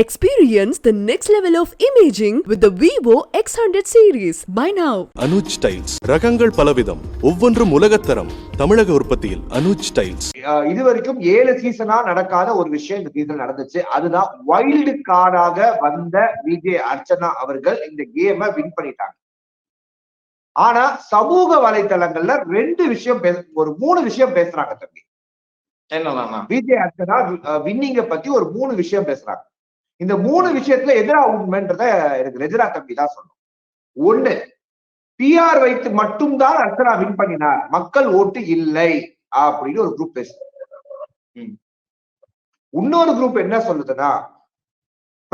Experience the next level of imaging with the Vivo X100 series. Buy now. Anuj tiles ரகங்கள் பலவிதம். ஒவ்வொன்றும் உலகத்தரம் தமிழக உற்பத்தியில் அனுஜ் டைல்ஸ் அஹ் இது வரைக்கும் ஏழு சீசனா நடக்காத ஒரு விஷயம் இந்த சீசன் நடந்துச்சு. அதுதான் வைல்டு கார்டாக வந்த விஜய் அர்ச்சனா அவர்கள் இந்த கேமை வின் பண்ணிட்டாங்க. ஆனா சமூக வலைத்தளங்கள்ல ரெண்டு விஷயம் பேச ஒரு மூணு விஷயம் பேசுறாங்க தம்பி. என்னலாம்ண்ணா விஜய் அர்ச்சனா வின்னிங்க பத்தி ஒரு மூணு விஷயம் பேசுறாங்க. இந்த மூணு விஷயத்துல எதிரா உண்மைன்றத எனக்கு ரெஜிரா தம்பி தான் சொல்லணும் ஒண்ணு பிஆர் வைத்து மட்டும்தான் அர்ச்சனா வின் பண்ணினார். மக்கள் ஓட்டு இல்லை அப்படின்னு ஒரு குரூப் பேசுது. ம். இன்னொரு குரூப் என்ன சொல்லுதுன்னா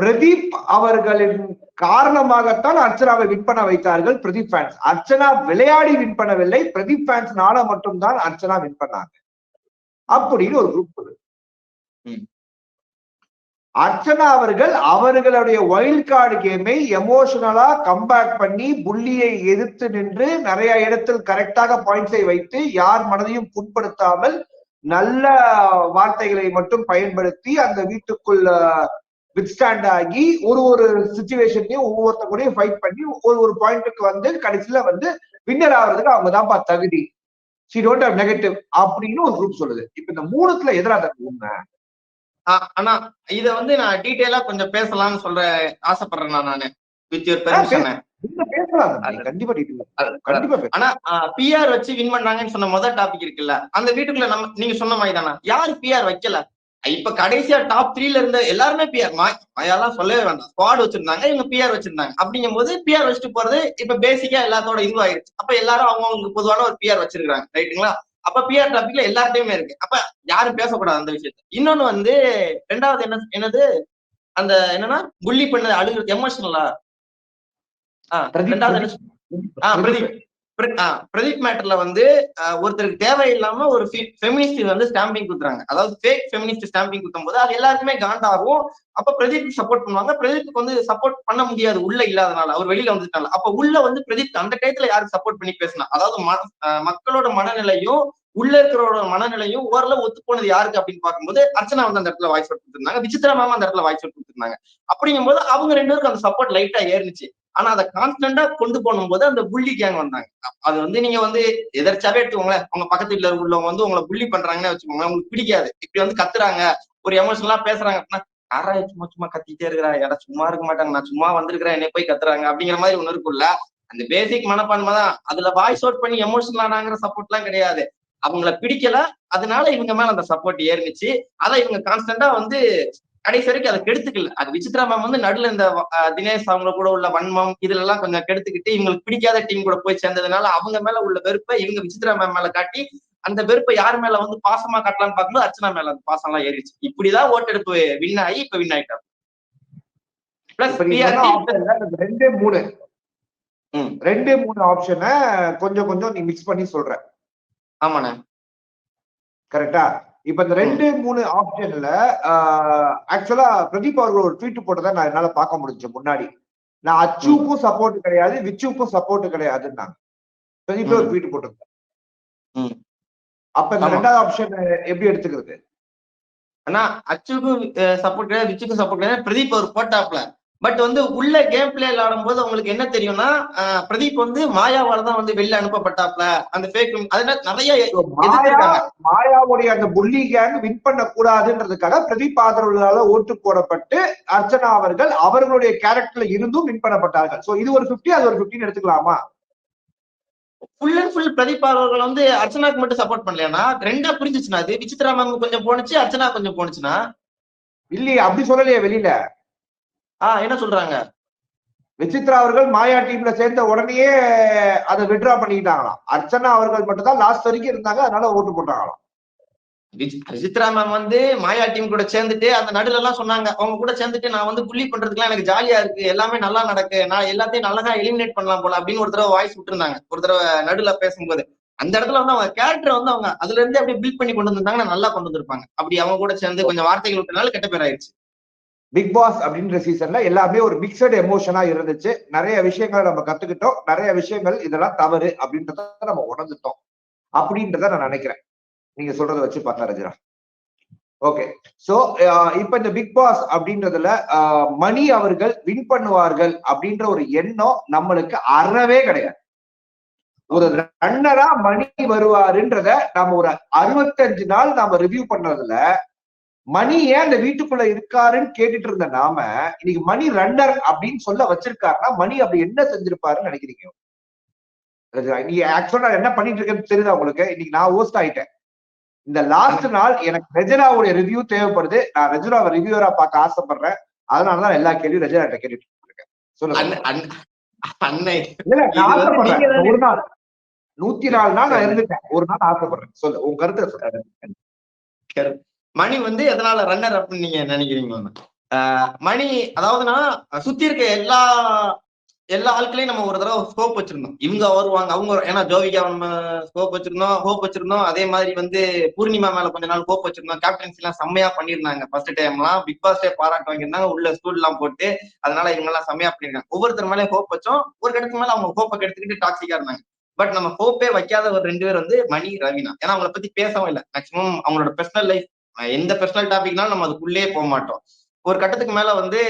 பிரதீப் அவர்களின் காரணமாகத்தான் அர்ச்சனாவை வின் பண்ண வைத்தார்கள் பிரதீப் ஃபேன்ஸ் அர்ச்சனா விளையாடி வின் பண்ணவில்லை. பிரதீப் ஃபேன்ஸ்னால மட்டும்தான் அர்ச்சனா வின் பண்ணாங்க. அப்படின்னு ஒரு குரூப். அர்ச்சனா அவர்கள் அவர்களுடைய வைல்ட் கார்டு கேமை எமோஷனலா கம்பேக் பண்ணி புள்ளியை எதிர்த்து நின்று நிறைய இடத்தில் கரெக்டாக பாயிண்ட்ஸை வைத்து யார் மனதையும் புண்படுத்தாமல் நல்ல வார்த்தைகளை மட்டும் பயன்படுத்தி அந்த வீட்டுக்குள் வித்ஸ்டாண்ட் ஆகி ஒரு ஒரு சுச்சுவேஷன்லயும் ஒவ்வொருத்த கூடயும் ஃபைட் பண்ணி ஒரு ஒரு பாயிண்ட்டுக்கு வந்து கடைசியில வந்து வின்னர் ஆகுறதுக்கு அவங்க தான்ப்பா தகுதி. சி டோன்ட் ஹவ் நெகட்டிவ் அப்படின்னு ஒரு குரூப் சொல்லுது. இப்ப இந்த மூணுத்துல எதிராக உண்மை? ஆனா இத வந்து நான் டீட்டெயிலா கொஞ்சம் பேசலாம்னு சொல்ற ஆசைப்படுறேன் நானு. வித் யுவர் பெர்மிஷன் ஆனா பிஆர் வச்சு வின் பண்ணாங்கன்னு சொன்ன முதல் டாபிக் இருக்குல்ல அந்த வீட்டுக்குள்ள நம்ம நீங்க சொன்ன மாதிரி தானே யாரு பிஆர் வைக்கல? இப்ப கடைசியா டாப் த்ரீல இருந்த எல்லாருமே பிஆர் மாயாலாம் சொல்லவே வேண்டாம். ஸ்குவாட் வச்சிருந்தாங்க இவங்க பிஆர் வச்சிருந்தாங்க. அப்படிங்கும் போது பிஆர் வச்சுட்டு போறது இப்ப பேசிக்கா எல்லாத்தோட இதுவாயிருச்சு அப்ப எல்லாரும் அவங்களுக்கு பொதுவான ஒரு பிஆர் வச்சிருக்காங்க ரைட்டுங்களா அப்ப பிஆர் டாபிக்ல எல்லார்ட்டையுமே இருக்கு. அப்ப யாரும் பேசக்கூடாது அந்த விஷயத்த. இன்னொன்னு வந்து ரெண்டாவது என்ன என்னது? அந்த என்னன்னா புள்ளி பண்ணது அழுகுறது எமோஷனலா ரெண்டாவது என்ன சொ- ஆ, பிரதீப். பிரதீப் மேட்டர்ல வந்து ஒருத்தருக்கு தேவையில்லாம ஒரு ஃபெமினிஸ்ட் வந்து ஸ்டாம்பிங் குத்துறாங்க அதாவது ஃபேக் ஃபெமினிஸ்ட் ஸ்டாம்பிங் குத்தும் போது அது எல்லாருக்குமே காண்டாகும். அப்ப பிரதீப் சப்போர்ட் பண்ணுவாங்க. பிரதீப்க்கு வந்து சப்போர்ட் பண்ண முடியாது. உள்ள இல்லாதனால. அவர் வெளியில வந்துட்டால அப்ப உள்ள வந்து பிரதீப் அந்த டயத்துல யாருக்கு சப்போர்ட் பண்ணி பேசினா? அதாவது மக்களோட மனநிலையும் உள்ள இருக்கிறோட மனநிலையும் ஓரளவு ஒத்து போனது யாருக்கு அப்படின்னு பார்க்கும்போது அர்ச்சனா வந்து அந்த இடத்துல வாய்ஸ் அவுட் கொடுத்துருந்தாங்க. விசித்ரா மேம் அந்த இடத்துல வாய்ஸ் அவுட் கொடுத்துருந்தாங்க. அப்படிங்கும்போது அவங்க ரெண்டு பேருக்கு அந்த சப்போர்ட் லைட்டா ஏறிச்சு ஆனா அதை கான்ஸ்டன்டா கொண்டு போனும்போது அந்த புள்ளி கேங் வந்தாங்க. அது வந்து நீங்க வந்து எதர்ச்சாவே எடுத்துக்கோங்களேன். உங்க பக்கத்து வீட்டுல உள்ளவங்க வந்து உங்களை புள்ளி பண்றாங்கன்னு வச்சுக்கோங்களேன். உங்களுக்கு பிடிக்காது. இப்படி வந்து கத்துறாங்க. ஒரு எமோஷனலா பேசுறாங்க. அப்படின்னா யாரா சும்மா சும்மா கத்திட்டே இருக்கிறா. யாரா சும்மா இருக்க மாட்டாங்க. நான் சும்மா வந்திருக்கிறேன். என்னை போய் கத்துறாங்க. அப்படிங்கிற மாதிரி ஒண்ணு இருக்கும்ல. அந்த பேசிக் மனப்பான்மை தான். அதுல வாய்ஸ் அவுட் பண்ணி எமோஷனல் ஆனாங்கிற சப்போர்ட் எல்லாம் கிடையாது. அவங்கள பிடிக்கல. அதனால இவங்க மேல அந்த சப்போர்ட் ஏறிச்சு அதை இவங்க கான்ஸ்டன்டா வந்து கடைசி வரைக்கும் அதை கெடுத்துக்கல. அது விசித்ரா மேம் வந்து நடுல இந்த தினேஷ் அவங்க கூட உள்ள வன்மம் இதுல எல்லாம் கொஞ்சம் கெடுத்துக்கிட்டு இவங்களுக்கு பிடிக்காத டீம் கூட போய் சேர்ந்ததுனால அவங்க மேல உள்ள வெறுப்பை இவங்க விசித்ரா மேம் மேல காட்டி அந்த வெறுப்பை யார் மேல வந்து பாசமா காட்டலாம்னு பார்க்கும்போது அர்ச்சனா மேல அந்த பாசம் எல்லாம் ஏறிச்சு இப்படிதான் ஓட்டெடுப்பு வின் ஆகி இப்ப வின் ஆயிட்டாங்க. பிளஸ் ரெண்டே மூணு. ரெண்டே மூணு ஆப்ஷனை கொஞ்சம் கொஞ்சம் நீ மிக்ஸ் பண்ணி சொல்ற. ஆமாண்ணே கரெக்டா இப்ப இந்த ரெண்டு மூணு ஆப்ஷன்ல ஆக்சுவலா பிரதீப் அவர்கள் ஒரு ட்வீட் போட்டதை நான் என்னால பார்க்க முடிஞ்சு முன்னாடி நான் அச்சுக்கும் சப்போர்ட் கிடையாது விச்சுக்கும் சப்போர்ட் கிடையாதுன்னாங்க பிரதீப் ஒரு. ட்வீட் போட்டிருந்தேன். அப்ப இந்த. ரெண்டாவது ஆப்ஷன் எப்படி எடுத்துக்கிறது ஆனா அச்சுக்கும் சப்போர்ட் கிடையாது விச்சுக்கும் சப்போர்ட் கிடையாது பிரதீப் அவர் போட்டாப்ல பட் வந்து உள்ள கேம் பிளே விளையாடும் அவங்களுக்கு என்ன தெரியும்னா பிரதீப் வந்து மாயாவால தான் வந்து வெளில அனுப்பப்பட்டாப்ல. அந்த ஃபேக் அதனால நிறைய. மாயாவுடைய அந்த புள்ளி கேங் வின் பண்ண கூடாதுன்றதுக்காக பிரதீப் ஆதரவுகளால ஓட்டு போடப்பட்டு அர்ச்சனா அவர்கள் அவர்களுடைய கேரக்டர்ல இருந்தும் வின் பண்ணப்பட்டார்கள். சோ இது ஒரு 50 அது ஒரு 15 எடுத்துக்கலாமா? ஃபுல் அண்ட் ஃபுல் பிரதீப் அவர்கள் வந்து அர்ச்சனாக்கு மட்டும் சப்போர்ட் பண்ணலையானா ரெண்டா பிரிஞ்சுச்சுனா அது விசித்ரா மேம் கொஞ்சம் போனுச்சு அர்ச்சனா கொஞ்சம் போனுச்சுன்னா இல்லையே அப்படி சொல்லலையே வெளியில. ஆஹ் என்ன சொல்றாங்க? விசித்ரா அவர்கள் மாயா டீம்ல சேர்ந்த உடனேயே அதை வித்ட்ரா பண்ணிக்கிட்டாங்களாம் அர்ச்சனா அவர்கள் மட்டும் தான் லாஸ்ட் வரைக்கும் இருந்தாங்க அதனால ஓட்டு போட்டாங்களாம். விசித்ரா மேம் வந்து மாயா டீம் கூட சேர்ந்துட்டு அந்த நடுல எல்லாம் சொன்னாங்க அவங்க கூட சேர்ந்துட்டு நான் வந்து புள்ளி பண்றதுக்குலாம் எனக்கு ஜாலியா இருக்கு எல்லாமே நல்லா நடக்கு நான் எல்லாத்தையும் நல்லா எலிமினேட் பண்ணலாம் போல அப்படின்னு ஒரு தடவை வாய்ஸ் விட்டுருந்தாங்க ஒரு தடவை நடுல பேசும்போது. அந்த இடத்துல வந்து அவங்க கேரக்டர் வந்து அவங்க அதுல இருந்து அப்படியே பில்ட் பண்ணி கொண்டு வந்திருந்தாங்கன்னா நல்லா கொண்டு வந்திருப்பாங்க. அப்படி அவங்க கூட சேர்ந்து கொஞ்சம் வார்த்தைகள் விட்டனால கெட்ட பேர் ஆயிடுச்சு. பிக் பாஸ் அப்படின்ற சீசன்ல எல்லாமே ஒரு மிக்சடு எமோஷனா இருந்துச்சு. நிறைய விஷயங்களை நம்ம கத்துக்கிட்டோம். நிறைய விஷயங்கள் இதெல்லாம் தவறு அப்படின்றத நம்ம உணர்ந்துட்டோம் அப்படின்றத நான் நினைக்கிறேன். நீங்க சொல்றதை வச்சு பார்த்தா ரஜினா ஓகே சோ இப்ப இந்த பிக் பாஸ் அப்படின்றதுல மணி அவர்கள் வின் பண்ணுவார்கள் அப்படின்ற ஒரு எண்ணம் நம்மளுக்கு அறவே கிடையாது. ஒரு ரன்னரா மணி வருவாருன்றத நம்ம ஒரு அறுபத்தஞ்சு நாள் நாம ரிவ்யூ பண்றதுல மணி ஏன் அந்த வீட்டுக்குள்ள இருக்காருன்னு கேட்டுட்டு இருந்த நாம இன்னைக்கு மணி ரன்னர் அப்படின்னு சொல்ல வச்சிருக்காருன்னா மணி அப்படி என்ன செஞ்சிருப்பாருன்னு நினைக்கிறீங்க? ரஜினா, நீ ஆக்சுவலா என்ன பண்ணிட்டு இருக்கேன்னு தெரியுதா உங்களுக்கு? இன்னைக்கு நான் ஹோஸ்ட் ஆயிட்டேன். இந்த லாஸ்ட் நாள் எனக்கு ரெஜினாவுடைய ரிவ்யூ தேவைப்படுது. நான் ரெஜினாவை ரிவ்யூவரா பார்க்க ஆசைப்படுறேன். அதனாலதான் எல்லா கேள்வியும் ரெஜினா கிட்ட கேட்டுட்டு இருக்கேன். சொல்லுங்க. நீங்க ஒரு நாள். நூத்தி நாலு நாள் நான் இருந்துட்டேன். ஒரு நாள் ஆசைப்படுறேன். சொல்லு உன் கருத்தை மணி வந்து எதனால ரன்னர் அப்படின்னு நீங்க நினைக்கிறீங்க? மணி அதாவதுன்னா சுத்தி இருக்க எல்லா எல்லா ஆட்களையும் நம்ம ஒரு தடவை ஸ்கோப் வச்சிருந்தோம். இவங்க வருவாங்க அவங்க ஏன்னா ஜோவிகா நம்ம ஸ்கோப் வச்சிருந்தோம் ஹோப் வச்சிருந்தோம். அதே மாதிரி வந்து பூர்ணிமா மேல கொஞ்ச நாள் ஹோப் வச்சிருந்தோம். கேப்டன்சி எல்லாம் செம்மையா பண்ணியிருந்தாங்க. ஃபர்ஸ்ட் டைம் எல்லாம் பிக் பாஸ்டே பாராட்டு வாங்கியிருந்தாங்க. உள்ள ஸ்கூல் எல்லாம் போட்டு அதனால இவங்க எல்லாம் செம்மையா பண்ணிருக்காங்க ஒவ்வொருத்தர் மேலே ஹோப் வச்சோம். ஒரு இடத்துக்கு மேல அவங்க ஹோப்பை எடுத்துக்கிட்டு டாக்ஸிக்கா இருந்தாங்க. பட் நம்ம ஹோப்பே வைக்காத ஒரு ரெண்டு பேர் வந்து மணி ரவினா. ஏன்னா அவங்கள பத்தி பேசவும் இல்லை. மேக்சிமம் அவங்களோட பர்சனல் லைஃப் எந்த பர்சனல் டாபிக்னாலும் நம்ம அதுக்குள்ளேயே போக மாட்டோம். ஒரு கட்டத்துக்கு மேல வந்து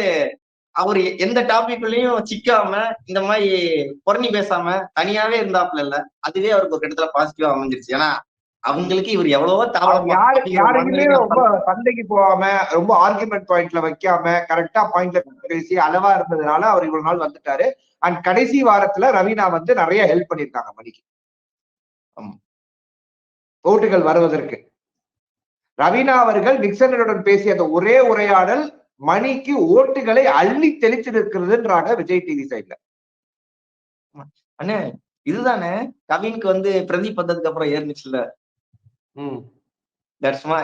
அவர் எந்த டாபிக்லயும் சிக்காம இந்த மாதிரி புறணி பேசாம தனியாவே இருந்தாப்புல இல்ல அதுவே அவருக்கு ஒரு கட்டத்துல பாசிட்டிவா அமைஞ்சிருச்சு. ஏன்னா அவங்களுக்கு இவர் எவ்வளவோ யாருக்குமே ரொம்ப சண்டைக்கு போகாம ரொம்ப ஆர்குமெண்ட் பாயிண்ட்ல வைக்காம கரெக்டா பாயிண்ட்ல பேசி அளவா இருந்ததுனால அவர் இவ்வளவு நாள் வந்துட்டாரு. அண்ட் கடைசி வாரத்துல ரவீனா வந்து நிறைய ஹெல்ப் பண்ணிருக்காங்க மணிக்கு. ஓட்டுகள் வருவதற்கு. ரவீனா அவர்கள் நிக்சனுடன் பேசிய அந்த ஒரே உரையாடல் மணிக்கு ஓட்டுகளை அள்ளி தெளிச்சிருக்கிறதுன்றாங்க விஜய் டிவி சைட்ல அண்ணே இதுதானே? கவினுக்கு வந்து பிரதீப் வந்ததுக்கு அப்புறம் ஏறிச்சுல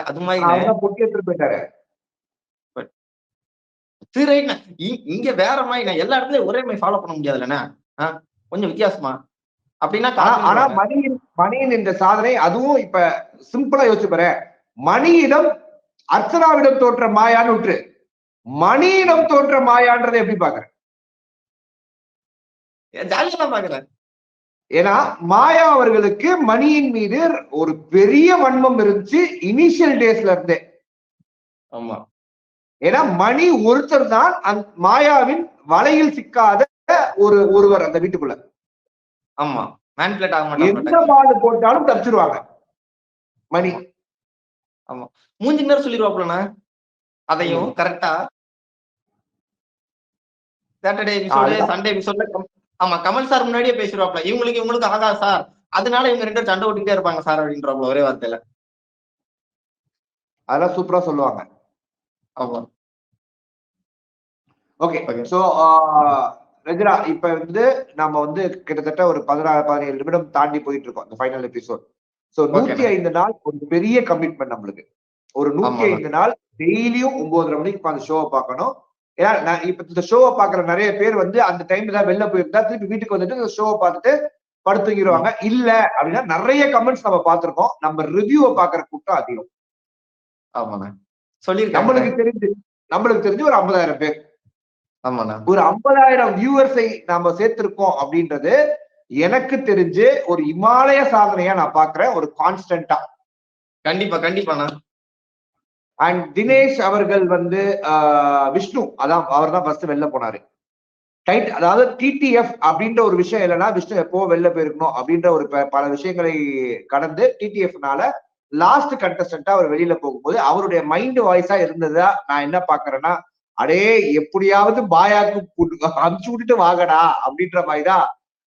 அது மாதிரி இங்க வேற மாதிரி நான் எல்லா இடத்துலயும் ஒரே மாதிரி ஃபாலோ பண்ண முடியாதுல்லண்ணே. கொஞ்சம் வித்தியாசமா. அப்படின்னா ஆனா மணியின் மணியின் இந்த சாதனை அதுவும் இப்ப சிம்பிளா யோசிச்சு மணியிடம் அர்ச்சனாவிடம் தோற்ற மாயான்னு விட்டுரு. மணியிடம் தோற்ற மாயான்றதை எப்படி ஜாலியா பாக்குறேன் ஏன்னா மாயா அவர்களுக்கு மணியின் மீது ஒரு பெரிய வன்மம் இருந்துச்சு இனிஷியல் டேஸ்ல இருந்தே. ஆமா. ஏன்னா மணி ஒருத்தர் தான் அந்த மாயாவின் வலையில் சிக்காத ஒரு ஒருவர் அந்த வீட்டுக்குள்ள. ஆமா. மேன்பிளேட் ஆக எந்த பால் போட்டாலும் தப்பிச்சிருவாங்க. மணி. மூஞ்சி நேரம் சொல்லிடுவாப்லண்ணா அதையும் கரெக்டா சாட்டர்டே எபிசோடு. சண்டே எபிசோட்ல ஆமா கமல் சார் முன்னாடியே பேசிடுவாப்ல இவங்களுக்கு இவங்களுக்கு ஆகா சார். அதனால இவங்க ரெண்டு சண்டை ஓட்டிக்கிட்டே இருப்பாங்க சார் அப்படின்றப்பல ஒரே வார்த்தையில. அதெல்லாம் சூப்பரா சொல்லுவாங்க. ஆமா. ஓகே. சோ ரஜினா இப்ப வந்து நம்ம வந்து கிட்டத்தட்ட ஒரு பதினாறு பதினேழு நிமிடம் தாண்டி போயிட்டு இருக்கோம் இந்த ஃபைனல் எபிசோட் சோ நூத்தி ஐந்து நாள் ஒரு பெரிய கமிட்மெண்ட் நம்மளுக்கு. ஒரு நூத்தி. ஐந்து நாள் டெய்லியும் ஒன்பதரை மணிக்கு அந்த ஷோவை பார்க்கணும். ஏன்னா இப்ப இந்த ஷோவை பாக்குற நிறைய பேர் வந்து அந்த டைம்ல தான் வெளில போயிருந்தா திருப்பி வீட்டுக்கு வந்துட்டு இந்த ஷோவை பார்த்துட்டு படுத்துங்கிடுவாங்க இல்ல அப்படின்னா நிறைய கமெண்ட்ஸ் நம்ம பார்த்திருக்கோம். நம்ம ரிவ்யூவை பாக்குற கூட்டம் அதிகம். ஆமாண்ணா சொல்லியிருக்காங்க நம்மளுக்கு தெரிஞ்சு நம்மளுக்கு தெரிஞ்சு ஒரு ஐம்பதாயிரம் பேர். ஆமாண்ணா ஒரு ஐம்பதாயிரம் வியூவர்ஸை நாம சேர்த்திருக்கோம் அப்படின்றது எனக்கு தெரிஞ்சு ஒரு இமாலய சாதனையா நான் பாக்குறேன் ஒரு கான்ஸ்டன்டா கண்டிப்பா கண்டிப்பாண்ணா அண்ட் தினேஷ் அவர்கள் வந்து விஷ்ணு அதான் அவர் தான் ஃபர்ஸ்ட் வெளில போனாரு. டைட் அதாவது டிடிஎஃப் அப்படின்ற ஒரு விஷயம் இல்லைன்னா விஷ்ணு எப்போ வெளில போயிருக்கணும் அப்படின்ற ஒரு பல விஷயங்களை கடந்து டிடிஎஃப்னால லாஸ்ட் கண்டஸ்டன்டா அவர் வெளியில போகும்போது அவருடைய மைண்ட் வாய்ஸா இருந்ததா நான் என்ன பாக்குறேன்னா அடே எப்படியாவது பாயாக்கு அமுச்சு விட்டுட்டு வாங்கடா அப்படின்ற மாதிரிதான்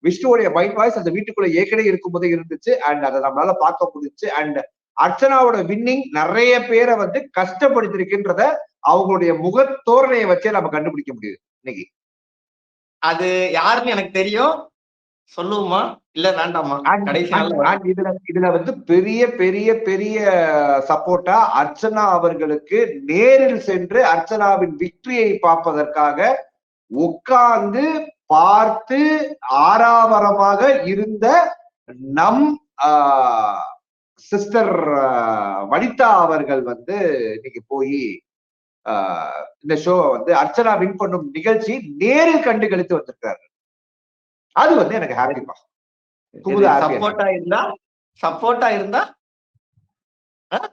விஷ்ணுவுடைய மைண்ட் வாய்ஸ் அந்த வீட்டுக்குள்ள ஏற்கனவே இருக்கும்போதே இருந்துச்சு அண்ட் அதை நம்மளால பார்க்க முடிஞ்சுச்சு. அண்ட் அர்ச்சனாவோட வின்னிங் நிறைய பேரை வந்து கஷ்டப்படுத்திருக்குன்றத அவங்களுடைய முகத்தோரணையை வச்சே நம்ம கண்டுபிடிக்க முடியுது. இன்னைக்கு. அது யாருன்னு எனக்கு தெரியும். சொல்லுவோமா? இல்ல வேண்டாமா? கடைசி இதுல இதுல வந்து பெரிய பெரிய பெரிய சப்போர்ட்டா அர்ச்சனா அவர்களுக்கு நேரில் சென்று அர்ச்சனாவின் விக்டரியை பார்ப்பதற்காக உட்கார்ந்து பார்த்து ஆறாவரமாக இருந்த நம் சிஸ்டர் வனிதா அவர்கள் வந்து இன்னைக்கு போய் இந்த ஷோவை வந்து அர்ச்சனா வின் பண்ணும் நிகழ்ச்சி நேரில் கண்டு கழித்து வந்திருக்காரு அது வந்து எனக்கு ஹாப்பிப்பா happy ஆ? சப்போர்ட்டா இருந்தா? சப்போர்ட்டா இருந்தா?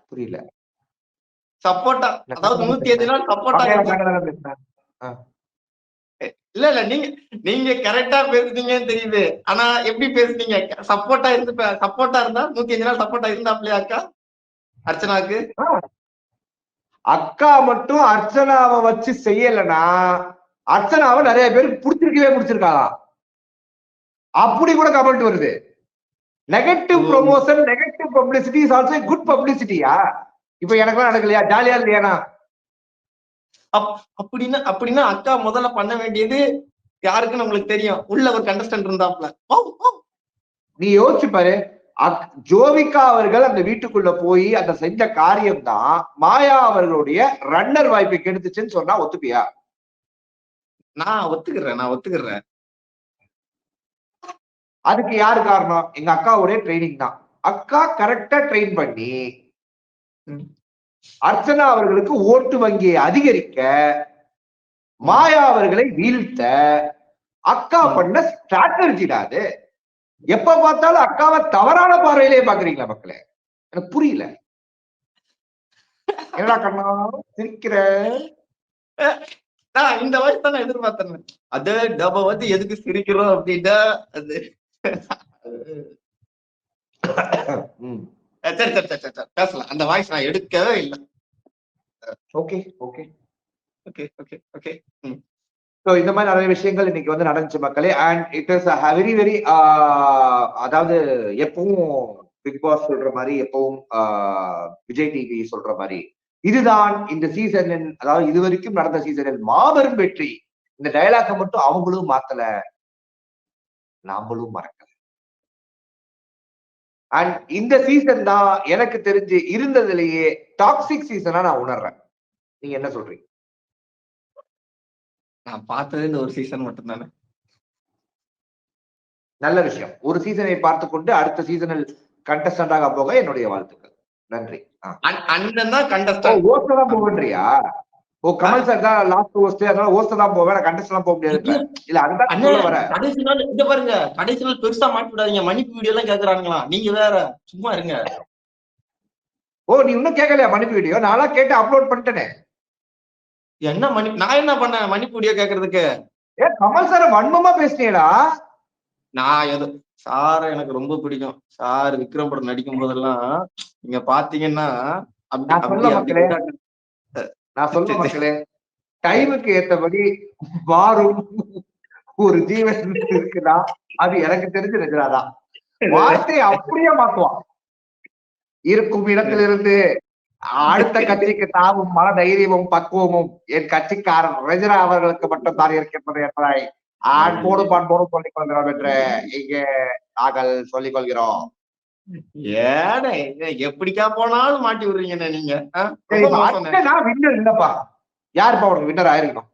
புரியல. சப்போட்டா அதாவது நூத்தி அஞ்சு நாள் சப்போட்டா அப்படியே இருந்து சங்கடம் பேசுறேன். இல்ல இல்ல நீங்க நீங்க கரெக்டா பேசுனீங்கன்னு தெரியுது. ஆனா எப்படி பேசுனீங்க? சப்போர்ட்டா இருந்து சப்போர்ட்டா இருந்தா நூத்தி அஞ்சு நாள் சப்போர்ட்டா இருந்தாப்லையா அக்கா? அர்ச்சனாக்கு அக்கா மட்டும் அர்ச்சனாவை வச்சு செய்யலைன்னா அர்ச்சனாவை நிறைய பேருக்கு பிடிச்சிருக்கவே பிடிச்சிருக்காளாம். அப்படி கூட கமெண்ட் வருது. Negative. Promotion negative publicity is also good பப்ளிசிட்டியா இப்ப எனக்குலாம் நடக்கலையா? ஜாலியா இல்லையானா அப்படின்னா அப்படின்னா அக்கா முதல்ல பண்ண வேண்டியது யாருக்குன்னு உங்களுக்கு தெரியும். உள்ள ஒரு கண்டஸ்டன்ட் இருந்தாப்ல. நீ யோசிச்சு பாரு. ஜோவிகா அவர்கள் அந்த வீட்டுக்குள்ள போய் அந்த செஞ்ச காரியம் தான் மாயா அவர்களுடைய ரன்னர் வாய்ப்பை கெடுத்துச்சுன்னு சொன்னா ஒத்துப்பியா? நான் ஒத்துக்கிறேன் நான் ஒத்துக்கிறேன். அதுக்கு யாரு காரணம்? எங்க அக்காவுடைய ட்ரைனிங் தான். அக்கா கரெக்டா ட்ரெயின் பண்ணி. அர்ச்சனா அவர்களுக்கு ஓட்டு வங்கியை அதிகரிக்க மாயா அவர்களை வீழ்த்த அக்கா. பண்ண ஸ்ட்ராட்டஜி தான் அது? எப்ப பார்த்தாலும் அக்காவை தவறான பார்வையிலே பாக்குறீங்களா மக்களே? எனக்கு புரியல. என்னடா கண்ணா சிரிக்கிற? இந்த வயசு தான் எதிர்பார்த்தேன். அது நம்ம வந்து எதுக்கு சிரிக்கிறோம் அப்படின்னா அது. சரி சரி சரி சரி, பேசலாம். அந்த வாய்ஸ் நான் எடுக்கவே இல்லை. Okay okay okay okay okay so இந்த மாதிரி நிறைய விஷயங்கள் இன்னைக்கு வந்து நடந்துச்சு மக்களே. And it is very very அதாவது எப்பவும் பிக் பாஸ் சொல்ற மாதிரி எப்பவும் விஜய் டிவி சொல்ற மாதிரி. இதுதான் இந்த சீசனின் அதாவது இது வரைக்கும் நடந்த சீசனில் மாபெரும் வெற்றி. இந்த டயலாக மட்டும் அவங்களும் மாத்தல. நாமளும் மறக்கல. அண்ட் இந்த சீசன் தான் எனக்கு தெரிஞ்சு இருந்ததுலயே டாக்ஸிக் சீசனா நான் உணர்றேன். நீங்க என்ன சொல்றீங்க? நான் பார்த்தது இந்த ஒரு சீசன் மட்டும் தானே நல்ல விஷயம். ஒரு சீசனை பார்த்து கொண்டு அடுத்த சீசனில் கண்டஸ்டண்டாக போக என்னுடைய வாழ்த்துக்கள். நன்றி. அண்ணன் தான் கண்டஸ்டன் ஓஸ்ட தான் போவேன்றியா ஓ கமல் சார் தான் லாஸ்ட் ஓஸ்ட் அதனால ஓஸ்ட தான் போவேன் கண்டஸ்ட் எல்லாம் போக முடியாது. இல்ல அதுதான் கடைசி நாள் இந்த பாருங்க கடைசி நாள் பெருசா மாட்டி விடாதீங்க. மன்னிப்பு வீடியோ எல்லாம் கேக்குறாங்களா நீங்க வேற சும்மா இருங்க. ஓ நீ இன்னும் கேட்கலையா மன்னிப்பு வீடியோ நான்லாம் கேட்டு அப்லோட் பண்ணிட்டேனே. என்ன மன்னிப்பு நான் என்ன பண்ணேன் மன்னிப்பு வீடியோ கேக்குறதுக்கு? ஏ கமல் சார் வன்மமா பேசினீடா நான் எது சார் எனக்கு ரொம்ப பிடிக்கும். சார் விக்ரம் படம் நடிக்கும் போதெல்லாம் நீங்க பாத்தீங்கன்னா அப்படி நான் சொல்ல மக்களே. டைமுக்கு ஏத்தபடி மாறும் ஒரு ஜீவன் இருக்குதா? அது எனக்கு தெரிஞ்சு ரஜினாதான் வார்த்தையை அப்படியே மாத்துவான். இருக்கும் இடத்திலிருந்து அடுத்த கட்சிக்கு தாவும் மன தைரியமும் பக்குவமும் என் கட்சிக்காரன் ரஜினா அவர்களுக்கு மட்டும் தான் இருக்கின்றது என்பதை ஆண்போடு பண்போடு சொல்லிக் கொள்கிறோம் என்று இங்கே நாங்கள் சொல்லிக் கொள்கிறோம். ஏடா எப்படிக்கா போனாலும் மாட்டி விடுறீங்கண்ணே நீங்க? வின்னர் இல்லப்பா. யாருப்பா உனக்கு வின்னர் ஆயிருக்கணும்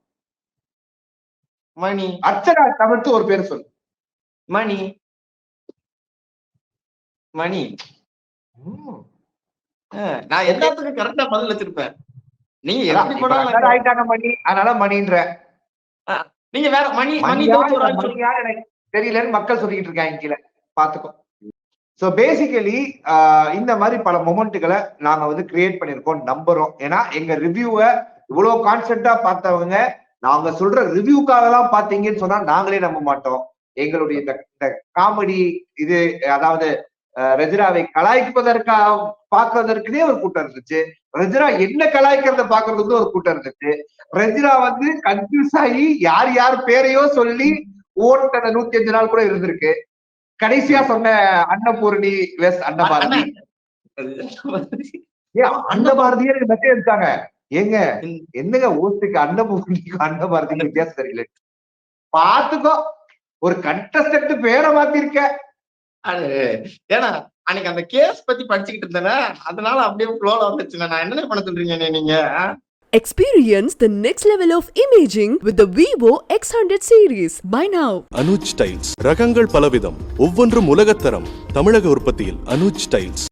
மணி. அர்ச்சனா தவிர்த்து ஒரு பேர் சொல்லு. மணி. மணி. நான் எல்லாத்துக்கும் கரெக்டா பதில் வச்சிருப்பேன். நீங்க எப்படி போனாலும் ஆயிட்டாங்க மணி. அதனால மணின்ற. நீங்க வேற மணி மணி தெரியலன்னு மக்கள் சொல்லிக்கிட்டு இருக்காங்க கீழே. பாத்துக்கோ. ஸோ பேசிக்கலி இந்த மாதிரி பல மொமெண்ட்டுகளை நாங்கள் வந்து கிரியேட் பண்ணியிருக்கோம் நம்புறோம். ஏன்னா எங்க ரிவ்யூவை இவ்வளோ கான்செப்டா பார்த்தவங்க நாங்கள் சொல்ற ரிவ்யூக்காகலாம் பார்த்தீங்கன்னு சொன்னால் நாங்களே நம்ப மாட்டோம். எங்களுடைய இந்த- இந்த காமெடி இது அதாவது ரஜினாவை ரெஜினாவை கலாய்ப்பதற்காக பார்க்கறதற்குனே ஒரு கூட்டம் இருந்துச்சு. ரஜினா என்ன கலாய்க்கிறத பாக்குறதுக்கு ஒரு கூட்டம் இருந்துச்சு. ரஜினா வந்து கன்ஃபியூஸ் ஆகி யார் யார் பேரையோ சொல்லி ஓட்டத நூத்தி அஞ்சு நாள் கூட இருந்திருக்கு. கடைசியா சொன்ன அன்னபூரணி வெஸ் அன்னபாரதி. அன்னபாரதியே மெசேஜ் எடுத்தாங்க. ஏங்க. என்னங்க ஓட்டுக்கு அன்னபூரணிக்கும் அன்னபாரதிக்கு வித்தியாசம் தெரியல. பாத்துக்கோ ஒரு கண்டஸ்டன்ட் பேரை மாத்திருக்க. அது ஏன்னா அன்னைக்கு அந்த கேஸ் பத்தி படிச்சுக்கிட்டு இருந்தேனே அதனால அப்படியே ஃப்ளோல வந்துச்சு நான் என்ன பண்ண சொல்றீங்க நீங்க? Experience the next level of imaging with the Vivo X100 series. Buy now. Anuj tiles ரகங்கள் பலவிதம் ஒவ்வொன்றும் உலகத்தரம் தமிழக உற்பத்தியில் அனுஜ் டைல்ஸ்